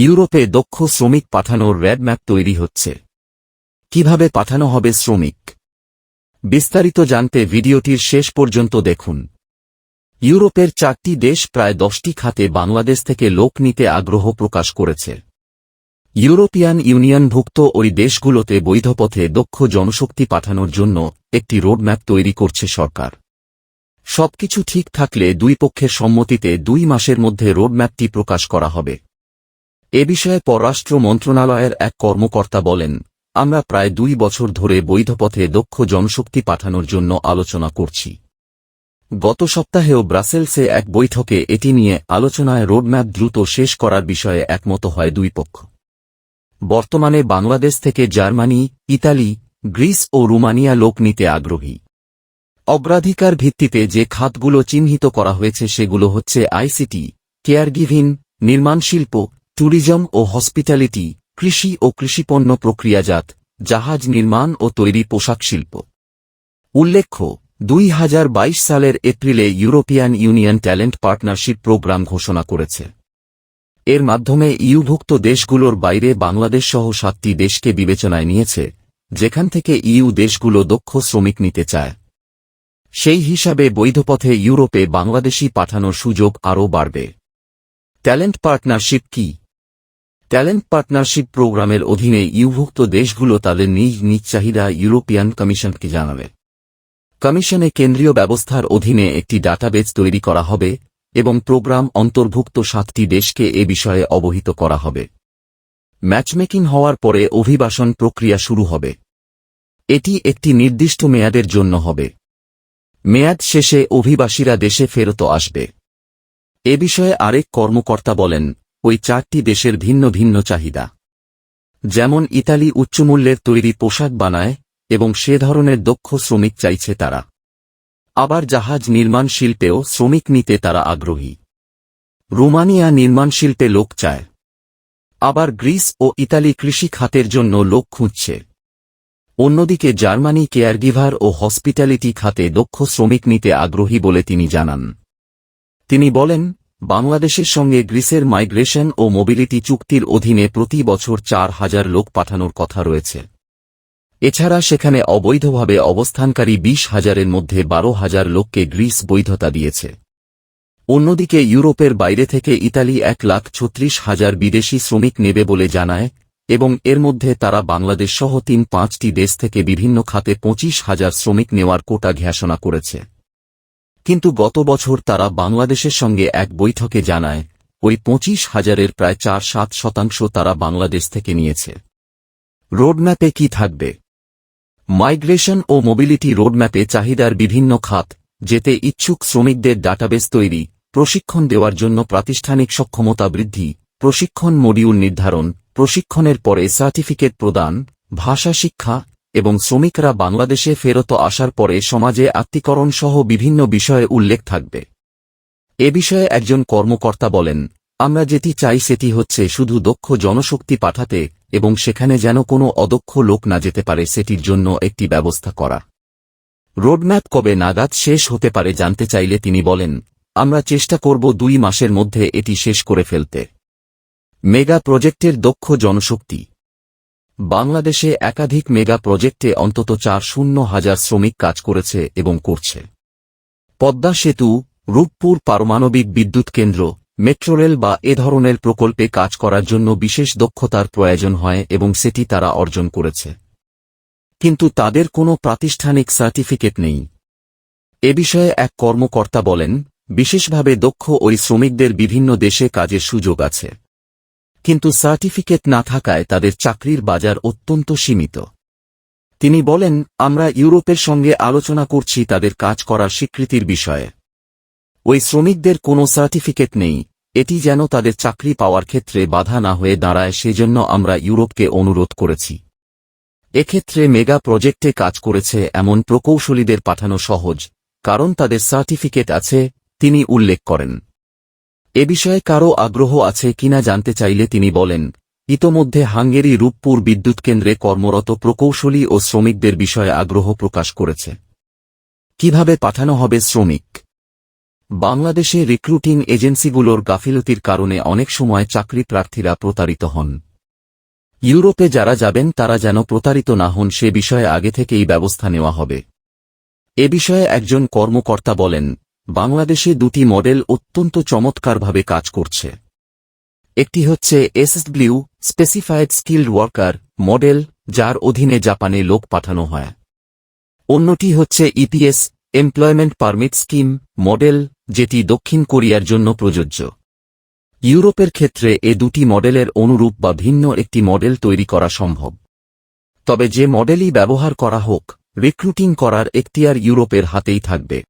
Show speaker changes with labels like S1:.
S1: ইউরোপে দক্ষ শ্রমিক পাঠানোর ম্যাপ তৈরি হচ্ছে। কীভাবে পাঠানো হবে শ্রমিক? বিস্তারিত জানতে ভিডিওটির শেষ পর্যন্ত দেখুন। ইউরোপের চারটি দেশ প্রায় দশটি খাতে বাংলাদেশ থেকে লোক নিতে আগ্রহ প্রকাশ করেছে। ইউরোপিয়ান ইউনিয়নভুক্ত ওই দেশগুলোতে বৈধপথে দক্ষ জনশক্তি পাঠানোর জন্য একটি রোডম্যাপ তৈরি করছে সরকার। সবকিছু ঠিক থাকলে দুই পক্ষের সম্মতিতে দুই মাসের মধ্যে রোডম্যাপটি প্রকাশ করা হবে। এ বিষয়ে পররাষ্ট্র মন্ত্রণালয়ের এক কর্মকর্তা বলেন, আমরা প্রায় দুই বছর ধরে বৈধ পথে দক্ষ জনশক্তি পাঠানোর জন্য আলোচনা করছি। গত সপ্তাহেও ব্রাসেলসে এক বৈঠকে এটি নিয়ে আলোচনায় রোডম্যাপ দ্রুত শেষ করার বিষয়ে একমত হয় দুই পক্ষ। বর্তমানে বাংলাদেশ থেকে জার্মানি, ইতালি, গ্রিস ও রুমানিয়া লোক নিতে আগ্রহী। অগ্রাধিকার ভিত্তিতে যে খাতগুলো চিহ্নিত করা হয়েছে সেগুলো হচ্ছে আইসিটি কেয়ারগিভিং নির্মাণ শিল্প ট্যুরিজম ও হসপিটালিটি, কৃষি ও কৃষিপণ্য প্রক্রিয়াজাত, জাহাজ নির্মাণ ও তৈরি পোশাক শিল্প। উল্লেখ্য, দুই হাজার বাইশ সালের এপ্রিলে European Union talent partnership programme ঘোষণা করেছে। এর মাধ্যমে ইউভুক্ত দেশগুলোর বাইরে বাংলাদেশ সহ সাতটি দেশকে বিবেচনায় নিয়েছে, যেখান থেকে ইউ দেশগুলো দক্ষ শ্রমিক নিতে চায়। সেই হিসাবে বৈধপথে ইউরোপে বাংলাদেশি পাঠানোর সুযোগ আরও বাড়বে। ট্যালেন্ট পার্টনারশিপ কি? ট্যালেন্ট পার্টনারশিপ প্রোগ্রামের অধীনে ইউভুক্ত দেশগুলো তাদের নিজ নিজ চাহিদা ইউরোপিয়ান কমিশনকে জানাবে। কমিশনে কেন্দ্রীয় ব্যবস্থার অধীনে একটি ডাটাবেজ তৈরি করা হবে এবং প্রোগ্রাম অন্তর্ভুক্ত সাতটি দেশকে এ বিষয়ে অবহিত করা হবে। ম্যাচমেকিং হওয়ার পরে অভিবাসন প্রক্রিয়া শুরু হবে। এটি একটি নির্দিষ্ট মেয়াদের জন্য হবে। মেয়াদ শেষে অভিবাসীরা দেশে ফেরত আসবে। এ বিষয়ে আরেক কর্মকর্তা বলেন ওই চারটি দেশের ভিন্ন ভিন্ন চাহিদা। যেমন ইতালি উচ্চমূল্যের তৈরি পোশাক বানায় এবং সে ধরনের দক্ষ শ্রমিক চাইছে তারা। আবার জাহাজ নির্মাণ শিল্পেও শ্রমিক নিতে তারা আগ্রহী। রোমানিয়া নির্মাণ শিল্পে লোক চায়। আবার গ্রিস ও ইতালি কৃষি খাতের জন্য লোক খুঁজছে। অন্যদিকে জার্মানি কেয়ারগিভার ও হসপিটালিটি খাতে দক্ষ শ্রমিক নিতে আগ্রহী বলে তিনি জানান। তিনি বলেন বাংলাদেশের সঙ্গে গ্রিসের মাইগ্রেশন ও মোবিলিটি চুক্তির অধীনে প্রতি বছর চার হাজার লোক পাঠানোর কথা রয়েছে। এছাড়া সেখানে অবৈধভাবে অবস্থানকারী বিশ হাজারের মধ্যে বারো হাজার লোককে গ্রিস বৈধতা দিয়েছে। অন্যদিকে ইউরোপের বাইরে থেকে ইতালি এক লাখ ছত্রিশ হাজার বিদেশি শ্রমিক নেবে বলে জানায়, এবং এর মধ্যে তারা বাংলাদেশ সহ তিন পাঁচটি দেশ থেকে বিভিন্ন খাতে পঁচিশ হাজার শ্রমিক নেওয়ার কোটা ঘোষণা করেছে। কিন্তু গত বছর তারা বাংলাদেশের সঙ্গে এক বৈঠকে জানায়, ওই পঁচিশ হাজারের প্রায় চার সাত শতাংশ তারা বাংলাদেশ থেকে নিয়েছে। রোডম্যাপে কি থাকবে? মাইগ্রেশন ও মোবিলিটি রোডম্যাপে চাহিদার বিভিন্ন খাত, যেতে ইচ্ছুক শ্রমিকদের ডাটাবেস তৈরি, প্রশিক্ষণ দেওয়ার জন্য প্রাতিষ্ঠানিক সক্ষমতা বৃদ্ধি, প্রশিক্ষণ মডিউল নির্ধারণ, প্রশিক্ষণের পরে সার্টিফিকেট প্রদান, ভাষা শিক্ষা এবং শ্রমিকরা বাংলাদেশে ফেরত আসার পরে সমাজে আত্মীকরণ সহ বিভিন্ন বিষয়ে উল্লেখ থাকবে। এ বিষয়ে একজন কর্মকর্তা বলেন, আমরা যেটি চাই সেটি হচ্ছে শুধু দক্ষ জনশক্তি পাঠাতে এবং সেখানে যেন কোনো অদক্ষ লোক না যেতে পারে সেটির জন্য একটি ব্যবস্থা করা। রোডম্যাপ কবে নাগাদ শেষ হতে পারে জানতে চাইলে তিনি বলেন, আমরা চেষ্টা করব দুই মাসের মধ্যে এটি শেষ করে ফেলতে। মেগা প্রজেক্টের দক্ষ জনশক্তি বাংলাদেশে একাধিক মেগা প্রজেক্টে অন্তত চার শূন্য হাজার শ্রমিক কাজ করেছে এবং করছে। পদ্মা সেতু, রূপপুর পারমাণবিক বিদ্যুৎ কেন্দ্র মেট্রোরেল বা এ ধরনের প্রকল্পে কাজ করার জন্য বিশেষ দক্ষতার প্রয়োজন হয় এবং সেটি তারা অর্জন করেছে। কিন্তু তাদের কোনো প্রাতিষ্ঠানিক সার্টিফিকেট নেই। এ বিষয়ে এক কর্মকর্তা বলেন, বিশেষভাবে দক্ষ ওই শ্রমিকদের বিভিন্ন দেশে কাজের সুযোগ আছে। কিন্তু সার্টিফিকেট না থাকায় তাদের চাকরির বাজার অত্যন্ত সীমিত। তিনি বলেন, আমরা ইউরোপের সঙ্গে আলোচনা করছি তাদের কাজ করার স্বীকৃতির বিষয়ে। ওই শ্রমিকদের কোনো সার্টিফিকেট নেই, এটি যেন তাদের চাকরি পাওয়ার ক্ষেত্রে বাধা না হয়ে দাঁড়ায়, সেজন্য আমরা ইউরোপকে অনুরোধ করেছি। এক্ষেত্রে মেগা প্রজেক্টে কাজ করেছে এমন প্রকৌশলীদের পাঠানো সহজ, কারণ তাদের সার্টিফিকেট আছে, তিনি উল্লেখ করেন। এ বিষয়ে কারও আগ্রহ আছে কিনা জানতে চাইলে তিনি বলেন, ইতোমধ্যে হাঙ্গেরি রূপপুর বিদ্যুৎ কেন্দ্রে কর্মরত প্রকৌশলী ও শ্রমিকদের বিষয়ে আগ্রহ প্রকাশ করেছে। কীভাবে পাঠানো হবে শ্রমিক? বাংলাদেশে রিক্রুটিং এজেন্সিগুলোর গাফিলতির কারণে অনেক সময় চাকরি প্রার্থীরা প্রতারিত হন। ইউরোপে যারা যাবেন তারা যেন প্রতারিত না হন সে বিষয়ে আগে থেকেই ব্যবস্থা নেওয়া হবে। এ বিষয়ে একজন কর্মকর্তা বলেন বাংলাদেশে দুটি মডেল অত্যন্ত চমৎকারভাবে কাজ করছে। একটি হচ্ছে SSW specified skilled worker model, যার অধীনে জাপানে লোক পাঠানো হয়। অন্যটি হচ্ছে EPS employment permit scheme model, যেটি দক্ষিণ কোরিয়ার জন্য প্রযোজ্য। ইউরোপের ক্ষেত্রে এ দুটি মডেলের অনুরূপ বা ভিন্ন একটি মডেল তৈরি করা সম্ভব। তবে যে মডেলই ব্যবহার করা হোক, রিক্রুটিং করার এখতিয়ার ইউরোপের হাতেই থাকবে।